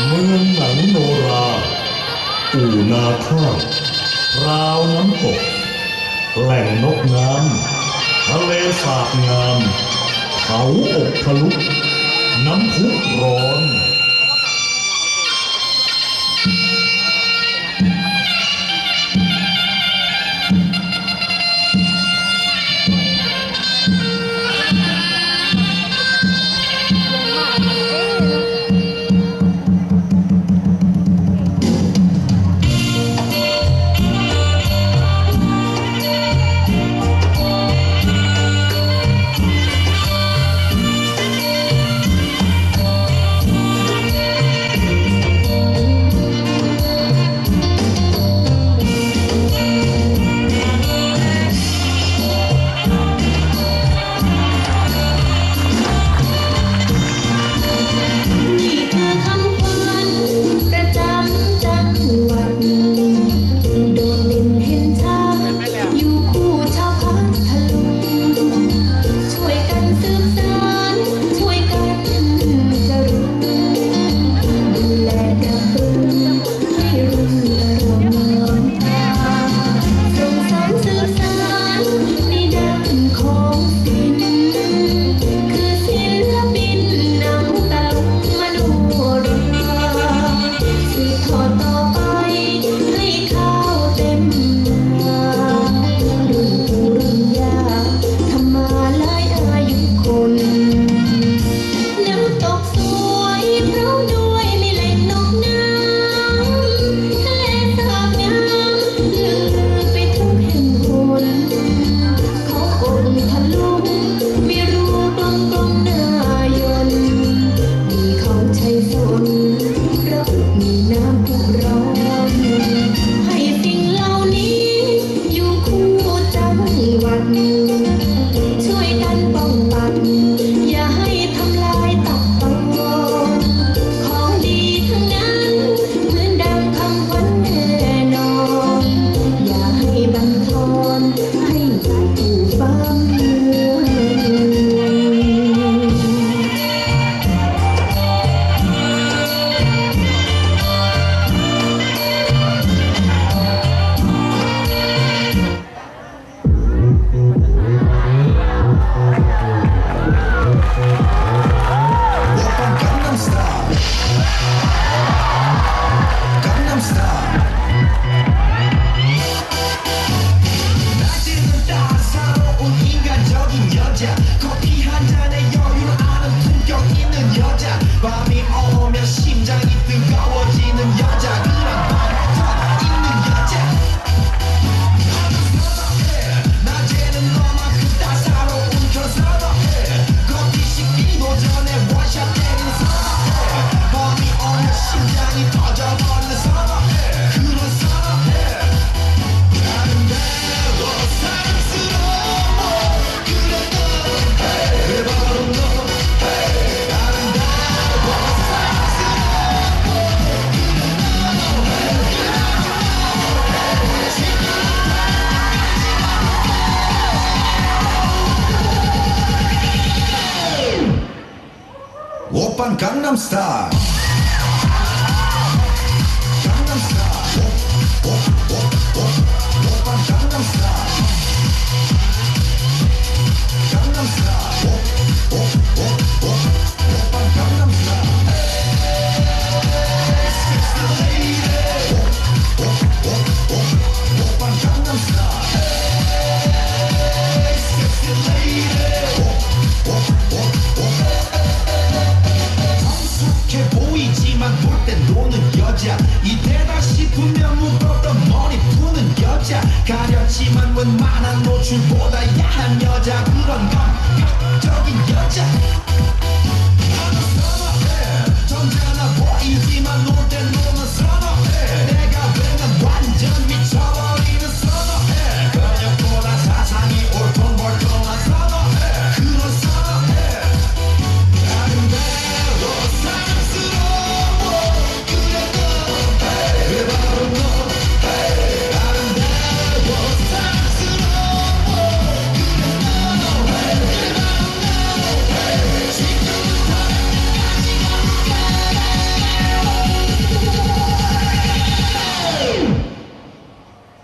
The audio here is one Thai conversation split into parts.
เมืองหนังโนรา อู่นาท้าราวน้ำตก แหล่งนกน้ำทะเลสาบงาม เขาอกทะลุ น้ำพุร้อน 不要 Samstag.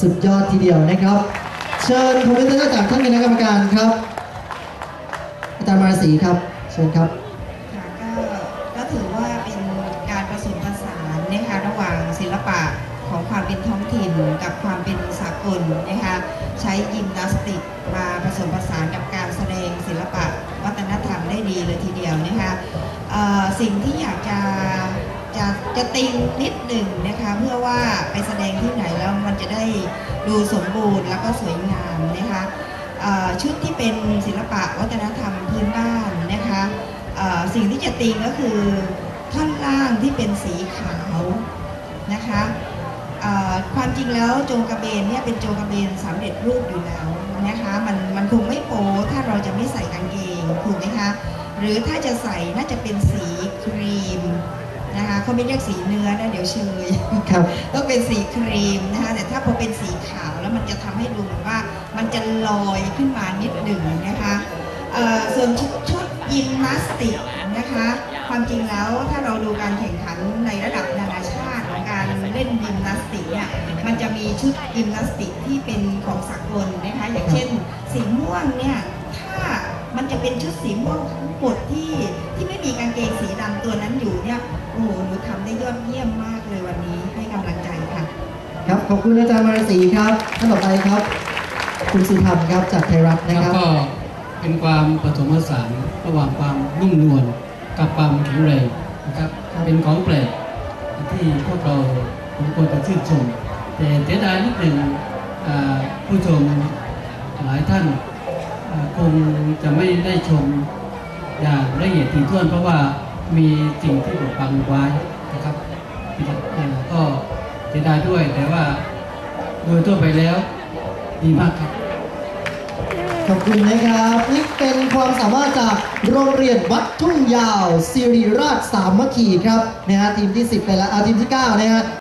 สุดยอดทีเดียวนะครับ เชิญคอมเมนเตอร์จากท่านคณะกรรมการครับ อาจารย์มาราศีครับ เชิญครับค่ะก็ก็ถือว่าเป็นการผสมผสานนะคะระหว่างศิลปะของความเป็นท้องถิ่นกับความเป็นสากลนะคะใช้ยิมนาสติกมาผสมผสานกับการแสดงศิลปะวัฒนธรรมได้ดีเลยทีเดียวนะคะสิ่งที่อยากจะ จะติงนิดหนึ่งนะคะ เพื่อว่าไปแสดงที่ไหนแล้วมันจะได้ดูสมบูรณ์แล้วก็สวยงามนะคะชุดที่เป็นศิลปะวัฒนธรรมพื้นบ้านนะคะสิ่งที่จะตีก็คือท่อนล่างที่เป็นสีขาวนะคะความจริงแล้วโจงกระเบนเนี่ยเป็นโจงกระเบนสำเร็จรูปอยู่แล้วนะคะมันมันคงไม่โป๊ถ้าเราจะไม่ใส่กางเกงถูกไหมคะหรือถ้าจะใส่น่าจะเป็นสีครีม นะคะเขาไม่เรียกสีเนื้อนะเดี๋ยวเชยครับต้องเป็นสีครีมนะคะแต่ถ้าพอเป็นสีขาวแล้วมันจะทำให้ดูเหมือนว่ามันจะลอยขึ้นมานิดหนึ่งนะคะเอ่อส่วนชุดชุดยิมนาสติกนะคะความจริงแล้วถ้าเราดูการแข่งขันในระดับนานาชาติของการเล่นยิมนาสติกเนี่ยมันจะมีชุดยิมนาสติกที่เป็นของสากลนะคะอย่างเช่น สีม่วงเนี่ยถ้า มันจะเป็นชุดสีม่วงทั้งหมดที่ที่ไม่มีกางเกงสีดำตัวนั้นอยู่เนี่ยโอ้โหหนูทำได้ยอดเยี่ยมมากเลยวันนี้ให้กำลังใจค่ะ ครับขอบคุณอาจารย์มาราศีครับท่านต่อไปครับ คุณสุธรรมครับจากไทยรัฐนะแล้วครับก็เป็นความผสมผสานระหว่างความนุ่มนวลกับความแข็งแรงนะครับเป็นของแปลกที่พวกเราทุกคนจะชื่นชมแต่เสียดายนิดหนึ่งอ่าผู้ชมหลายท่านอ่า คงจะไม่ได้ชมอย่างละเอียดถี่ถ้วน เพราะว่ามีสิ่งที่บดบังไว้นะครับอ่าก็เสียดายด้วยแต่ว่าโดยทั่วไปแล้วดีมากครับ ขอบคุณนะครับนี่เป็นความสามารถจากโรงเรียนวัดทุ่งยาวสิริราชสามัคคีครับนะฮะทีมที่ 10 ไปแล้วอ่าทีมที่ 9 นะฮะ